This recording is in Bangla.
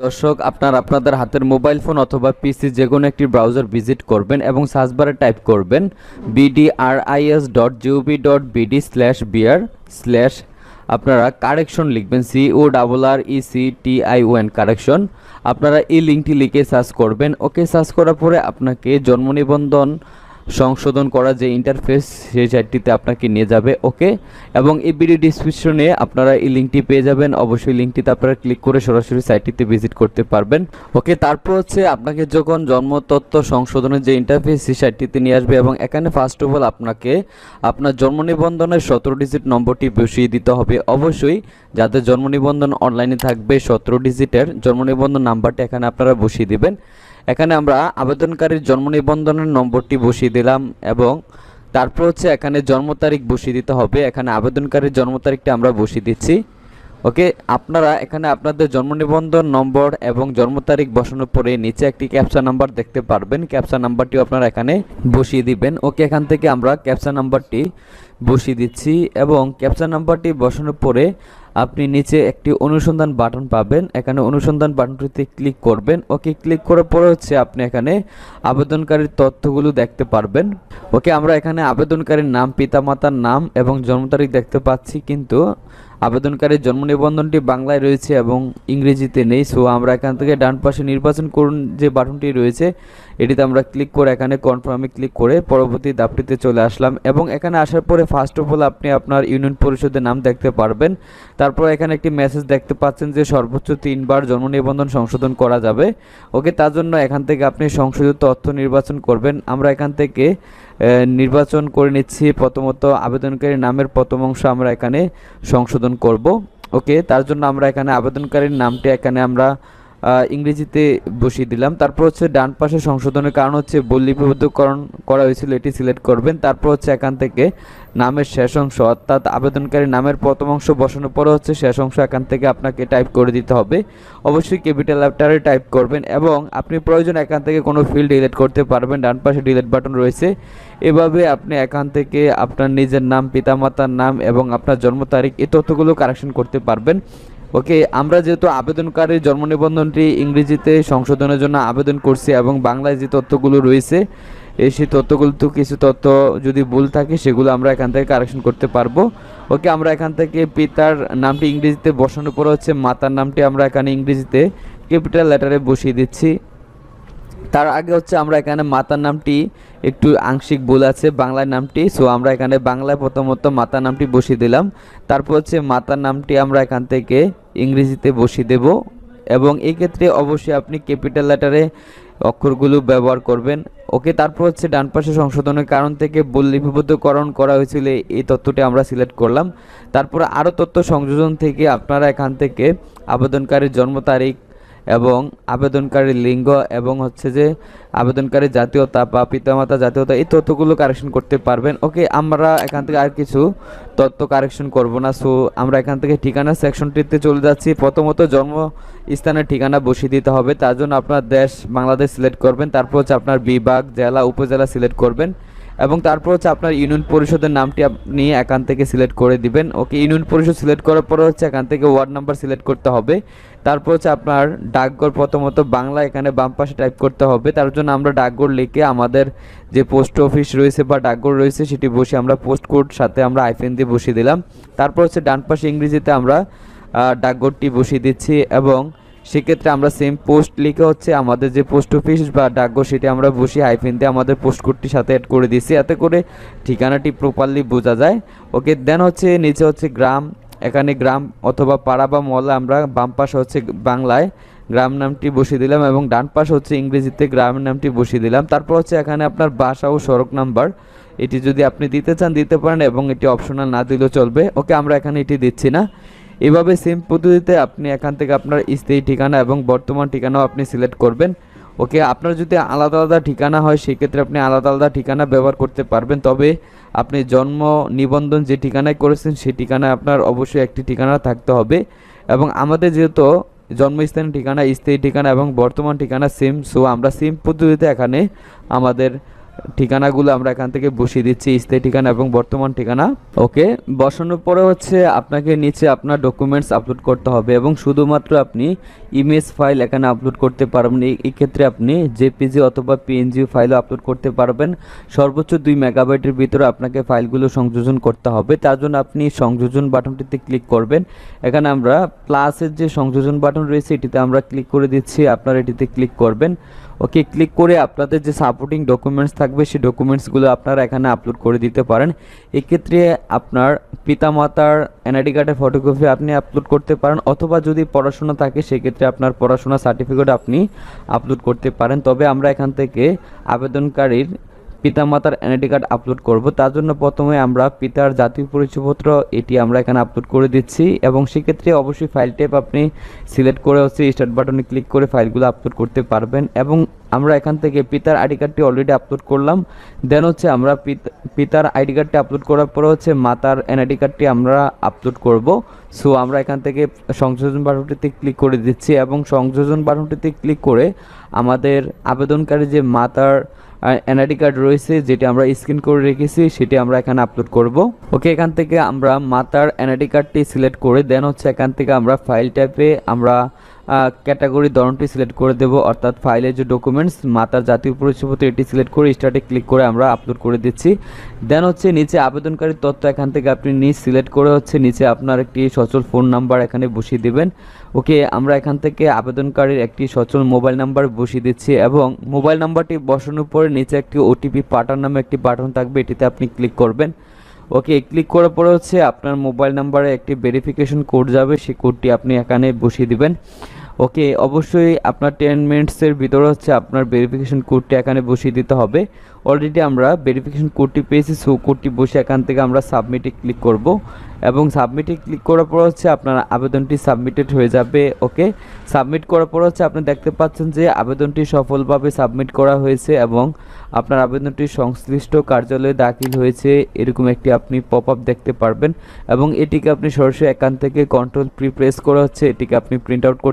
দর্শক, আপনার আপনাদের হাতের মোবাইল ফোন অথবা পিসি যে কোনো একটি ব্রাউজার ভিজিট করবেন এবং সার্চ বারে টাইপ করবেন BDRIS dot GOV dot BD slash BR slash আপনারা কারেকশন লিখবেন C O double R E C T I O N correction আপনারা এই লিঙ্কটি লিখে সার্চ করবেন। ওকে সার্চ করার পরে আপনাকে জন্ম নিবন্ধন সংশোধন করা যে ইন্টারফেস সেই সাইটটিতে আপনাকে নিয়ে যাবে ওকে এবং এই ভিডিও ডিসক্রিপশনে আপনারা এই লিঙ্কটি পেয়ে যাবেন। অবশ্যই লিঙ্কটিতে আপনারা ক্লিক করে সরাসরি সাইটটিতে ভিজিট করতে পারবেন ওকে তারপর হচ্ছে আপনাকে যখন জন্ম তথ্য সংশোধনের যে ইন্টারফেস সেই সাইটটিতে নিয়ে আসবে এবং এখানে ফার্স্ট অফ অল আপনাকে আপনার জন্ম নিবন্ধনের সতেরো ডিজিট নম্বরটি বসিয়ে দিতে হবে। অবশ্যই যাদের জন্ম নিবন্ধন অনলাইনে থাকবে, সতেরো ডিজিটের জন্ম নিবন্ধন নাম্বারটি এখানে আপনারা বসিয়ে দিবেন। এখানে আমরা আবেদনকারীর জন্ম নিবন্ধনের নম্বরটি বসিয়ে দিলাম এবং তারপর হচ্ছে এখানে জন্ম তারিখ বসিয়ে দিতে হবে। এখানে আবেদনকারীর জন্ম তারিখটি আমরা বসিয়ে দিচ্ছি। ওকে, আপনারা এখানে আপনাদের জন্ম নিবন্ধন নম্বর এবং জন্ম তারিখ বসানোর পরে নিচে একটি ক্যাপচা নাম্বার দেখতে পারবেন। ক্যাপচা নাম্বারটিও আপনারা এখানে বসিয়ে দিবেন। ওকে, এখান থেকে আমরা ক্যাপচা নাম্বারটি বসিয়ে দিচ্ছি এবং ক্যাপচা নাম্বারটি বসানোর পরে আপনি নিচে একটি অনুসন্ধান বাটন পাবেন। এখানে অনুসন্ধান বাটনটিতে ক্লিক করবেন। ওকে ক্লিক করার পরে হচ্ছে আপনি এখানে আবেদনকারীর তথ্যগুলো দেখতে পারবেন। ওকে, আমরা এখানে আবেদনকারীর নাম, পিতামাতার নাম এবং জন্ম তারিখ দেখতে পাচ্ছি, কিন্তু আবেদনকারীর জন্ম নিবন্ধনটি বাংলায় রয়েছে এবং ইংরেজিতে নেই। সো আমরা এখান থেকে ডান পাশে নির্বাচন করুন যে বাটনটি রয়েছে, এটিতে আমরা ক্লিক করে এখানে কনফার্মে ক্লিক করে পরবর্তী দাপটিতে চলে আসলাম এবং এখানে আসার পরে ফার্স্ট অফ অল আপনি আপনার ইউনিয়ন পরিষদের নাম দেখতে পারবেন। তারপর এখানে একটি মেসেজ দেখতে পাচ্ছেন যে সর্বোচ্চ তিনবার জন্ম নিবন্ধন সংশোধন করা যাবে। ওকে তার জন্য এখান থেকে আপনি সংশোধিত তথ্য নির্বাচন করবেন। আমরা এখান থেকে নির্বাচন করে নিচ্ছি। প্রথমত আবেদনকারীর নামের প্রথম অংশ আমরা এখানে সংশোধন করব। ওকে, তার জন্য আমরা এখানে আবেদনকারীর নামটি এখানে আমরা ইংরেজিতে বসিয়ে দিলাম। তারপর হচ্ছে ডান পাশে সংশোধনের কারণ হচ্ছে বল লিপিবদ্ধকরণ করা হয়েছিল, এটি সিলেক্ট করবেন। তারপর হচ্ছে এখান থেকে নামের শেষ অংশ, অর্থাৎ আবেদনকারী নামের প্রথম অংশ বসানোর পরে হচ্ছে শেষ অংশ এখান থেকে আপনাকে টাইপ করে দিতে হবে। অবশ্যই ক্যাপিটাল লেটারে টাইপ করবেন এবং আপনি প্রয়োজন এখান থেকে কোনো ফিল্ড ডিলিট করতে পারবেন। ডান পাশে ডিলেট বাটন রয়েছে। এভাবে আপনি এখান থেকে আপনার নিজের নাম, পিতামাতার নাম এবং আপনার জন্ম তারিখ, এই তথ্যগুলো কারেকশন করতে পারবেন। ওকে আমরা যেহেতু আবেদনকারীর জন্ম নিবন্ধনটি ইংরেজিতে সংশোধনের জন্য আবেদন করছি এবং বাংলায় যে তথ্যগুলো রয়েছে এই সেই তথ্যগুলো তো কিছু তথ্য যদি ভুল থাকে, সেগুলো আমরা এখান থেকে কারেকশন করতে পারব। ওকে আমরা এখান থেকে পিতার নামটি ইংরেজিতে বসানোর পর হচ্ছে মাতার নামটি আমরা এখানে ইংরেজিতে ক্যাপিটাল লেটারে বসিয়ে দিচ্ছি। তার আগে হচ্ছে আমরা এখানে মাতার নামটি একটু আংশিক ভুল আছে, বাংলার নামটি। সো আমরা এখানে বাংলায় প্রথমত মাতার নামটি বসিয়ে দিলাম। তারপর হচ্ছে মাতার নামটি আমরা এখান থেকে ইংরেজিতে বসিয়ে দেব। এবং এই ক্ষেত্রে অবশ্যই আপনি ক্যাপিটাল লেটারে অক্ষরগুলো ব্যবহার করবেন। ওকে, তারপর হচ্ছে ডান পাশে সংশোধনের কারণ থেকে ভুল লিপিবদ্ধকরণ করা হয়েছিল, এই তথ্যটি আমরা সিলেক্ট করলাম। তারপর আরও তথ্য সংযোজন থেকে আপনারা এখান থেকে আবেদনকারীর জন্ম তারিখ এবং আবেদনকারীর লিঙ্গ এবং হচ্ছে যে আবেদনকারী জাতীয়তা বা পিতামাতা জাতীয়তা, এই তথ্যগুলো কারেকশন করতে পারবেন। ওকে, আমরা এখান থেকে আর কিছু তথ্য কারেকশন করব না। সো আমরা এখান থেকে ঠিকানা সেকশনটিতে চলে যাচ্ছি। প্রথমত জন্ম স্থানের ঠিকানা বসিয়ে দিতে হবে। তার জন্য আপনার দেশ, বাংলাদেশ সিলেক্ট করবেন। তারপর হচ্ছে আপনার বিভাগ, জেলা, উপজেলা সিলেক্ট করবেন। এবং তারপর হচ্ছে আপনার ইউনিয়ন পরিষদের নামটি আপনি এখান থেকে সিলেক্ট করে দিবেন। ওকে, ইউনিয়ন পরিষদ সিলেক্ট করার পরে হচ্ছে এখান থেকে ওয়ার্ড নাম্বার সিলেক্ট করতে হবে। তারপর হচ্ছে আপনার ডাকঘর প্রথমত বাংলা, এখানে বাম পাশে টাইপ করতে হবে। তার জন্য আমরা ডাকঘর লিখে আমাদের যে পোস্ট অফিস রয়েছে বা ডাকঘর রয়েছে, সেটি বসে আমরা পোস্ট কোড সাথে আমরা আইফেন দিয়ে বসিয়ে দিলাম। তারপর হচ্ছে ডান পাশে ইংরেজিতে আমরা ডাকঘরটি বসিয়ে দিচ্ছি এবং সেক্ষেত্রে আমরা সেম পোস্ট লিখে হচ্ছে আমাদের যে পোস্ট অফিস বা ডাকঘর সেটি আমরা বসে হাইফেন দিয়ে আমাদের পোস্ট কোডটির সাথে অ্যাড করে দিয়েছি। এতে করে ঠিকানাটি প্রপারলি বোঝা যায়। ওকে দেন হচ্ছে নিচে হচ্ছে গ্রাম। এখানে গ্রাম অথবা পাড়া বা মহল্লা আমরা বাম পাশে হচ্ছে বাংলায় গ্রাম নামটি বসিয়ে দিলাম এবং ডান পাশে হচ্ছে ইংরেজিতে গ্রামের নামটি বসিয়ে দিলাম। তারপর হচ্ছে এখানে আপনার বাসা ও সড়ক নাম্বার। এটি যদি আপনি দিতে চান, দিতে পারেন এবং এটি অপশনাল না দিলেও চলবে। ওকে আমরা এখানে এটি দিচ্ছি না। এভাবে সেম পদ্ধতিতে আপনি এখান থেকে আপনার স্থায়ী ঠিকানা এবং বর্তমান ঠিকানাও আপনি সিলেক্ট করবেন। ওকে আপনার যদি আলাদা আলাদা ঠিকানা হয়, সেক্ষেত্রে আপনি আলাদা আলাদা ঠিকানা ব্যবহার করতে পারবেন। তবে আপনি জন্ম নিবন্ধন যে ঠিকানায় করেছেন সেই ঠিকানায় আপনার অবশ্যই একটি ঠিকানা থাকতে হবে। এবং আমাদের যেহেতু জন্মস্থানের ঠিকানা, স্থায়ী ঠিকানা এবং বর্তমান ঠিকানা সেম সো আমরা সেম পদ্ধতিতে এখানে আমাদের ঠিকানাগুলো আমরা এখান থেকে বসিয়ে দিচ্ছি, স্থায়ী ঠিকানা এবং বর্তমান ঠিকানা। ওকে, বসানোর পরে হচ্ছে আপনাকে নিচে আপনার ডকুমেন্টস আপলোড করতে হবে এবং শুধুমাত্র আপনি ইমেজ ফাইল এখানে আপলোড করতে পারবেন। এই- এই ক্ষেত্রে আপনি জেপিজি অথবা পিএনজি ফাইলও আপলোড করতে পারবেন। সর্বোচ্চ দুই মেগাবাইটের ভিতরে আপনাকে ফাইলগুলো সংযোজন করতে হবে। তার জন্য আপনি সংযোজন বাটনটিতে ক্লিক করবেন। এখানে আমরা প্লাসের যে সংযোজন বাটন রয়েছে, এটিতে আমরা ক্লিক করে দিচ্ছি। আপনারা এটিতে ক্লিক করবেন। ওকে ক্লিক করে আপনাদের যে সাপোর্টিং ডকুমেন্টস থাকবে, সেই ডকুমেন্টসগুলো আপনারা এখানে আপলোড করে দিতে পারেন। এক্ষেত্রে আপনার পিতামাতার এনআইডি কার্ডের ফটোকপি আপনি আপলোড করতে পারেন, অথবা যদি পড়াশোনা থাকে, সেক্ষেত্রে আপনার পড়াশোনা সার্টিফিকেট আপনি আপলোড করতে পারেন। তবে আমরা এখান থেকে আবেদনকারীর পিতামাতার এনআইডি কার্ড আপলোড করব। তার জন্য প্রথমে আমরা পিতার জাতীয় পরিচয়পত্র এটি আমরা এখানে আপলোড করে দিচ্ছি এবং সেক্ষেত্রে অবশ্যই ফাইল টাইপ আপনি সিলেক্ট করে হচ্ছে স্টার্ট বাটনে ক্লিক করে ফাইলগুলো আপলোড করতে পারবেন এবং আমরা এখান থেকে পিতার আইডি কার্ডটি অলরেডি আপলোড করলাম। দেন হচ্ছে আমরা পিত- পিতার আইডি কার্ডটি আপলোড করার পরে হচ্ছে মাতার এনআইডি কার্ডটি আমরা আপলোড করব। সো আমরা এখান থেকে সংযোজন বাটনটিতে ক্লিক করে দিচ্ছি এবং সংযোজন বাটনটিতে ক্লিক করে আমাদের আবেদনকারী যে মাতার এনআইডি কার্ড রয়েছে, যেটি আমরা স্ক্রিন করে রেখেছি, সেটি আমরা এখানে আপলোড করব। ওকে, এখান থেকে আমরা মাতার এনআইডি কার্ডটি সিলেক্ট করে দেন হচ্ছে এখান থেকে আমরা ফাইল টাইপে আমরা ক্যাটাগরি ধরনটি সিলেক্ট করে দেব, অর্থাৎ ফাইলের যে ডকুমেন্টস মাতার জাতীয় পরিচয়পত্র, এটি সিলেক্ট করে স্টার্টে ক্লিক করে আমরা আপলোড করে দিচ্ছি। দেন হচ্ছে নিচে আবেদনকারীর তথ্য, এখান থেকে আপনি নিজ সিলেক্ট করে হচ্ছে নিচে আপনার একটি সচল ফোন নাম্বার এখানে বসিয়ে দিবেন। ওকে আমরা এখান থেকে আবেদনকারীর একটি সচল মোবাইল নাম্বার বসিয়ে দিচ্ছি এবং মোবাইল নাম্বারটি বসানোর পরে নিচে একটি ওটিপি পাঠান নামে একটি বাটন থাকবে, এটিতে আপনি ক্লিক করবেন। ওকে ক্লিক করার পরে হচ্ছে আপনার মোবাইল নাম্বারে একটি ভেরিফিকেশন কোড যাবে। সেই কোডটি আপনি এখানে বসিয়ে দিবেন। ওকে, অবশ্যই আপনার টেন মিনিটসের ভিতরে হচ্ছে আপনার ভেরিফিকেশন কোডটি এখানে বসিয়ে দিতে হবে। অলরেডি আমরা ভেরিফিকেশন কোডটি পেয়েছি সো কোডটি বসে এখান থেকে আমরা সাবমিটে ক্লিক করব। এবং সাবমিটে ক্লিক করার পর হচ্ছে আপনার আবেদনটি সাবমিটেড হয়ে যাবে, ওকে? সাবমিট করার পর হচ্ছে আপনি দেখতে পাচ্ছেন যে আবেদনটি সফলভাবে সাবমিট করা হয়েছে এবং আপনার আবেদনটি সংশ্লিষ্ট কার্যালয়ে দাখিল হয়েছে, এরকম একটি আপনি পপ আপ দেখতে পারবেন। এবং এটিকে আপনি সরাসরি এখান থেকে কন্ট্রোল প্রি প্রেস করা হচ্ছে এটিকে আপনি প্রিন্ট আউট করতে